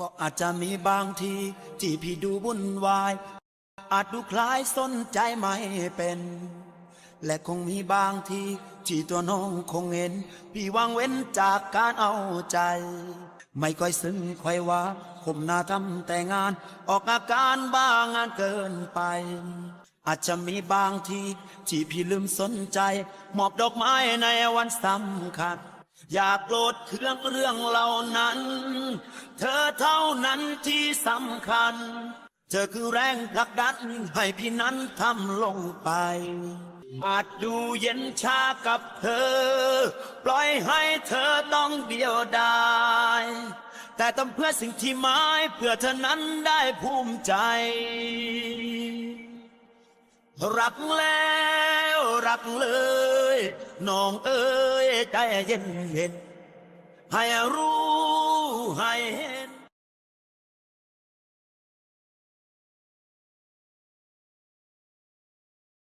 ก็อาจจะมีบางที ที่พี่ดูวุ่นวาย อาจดูคล้ายสนใจไม่เป็น และคงมีบางทีที่ตัวน้องคงเห็น พี่วางเว้นจากการเอาใจ ไม่ค่อยซึ้งค่อยว่าคมหน้าทำแต่งาน ออกอาการบ้างงานเกินไป อาจจะมีบางทีที่พี่ลืมสนใจ มอบดอกไม้ในวันสำคัญ อย่าโกรธเครื่องเรื่องเหล่านั้น เธอเท่านั้นที่สำคัญ เธอคือแรงผลักดันให้พี่นั้นทำลงไป อาจดูเย็นชากับเธอ ปล่อยให้เธอต้องเดียวดายแต่ทำเพื่อสิ่งที่หมายเพื่อเธอนั้นได้ภูมิใจ รักแล้วรักเลย น้องเอ้ย ใจเย็นเย็นให้รู้ให้เห็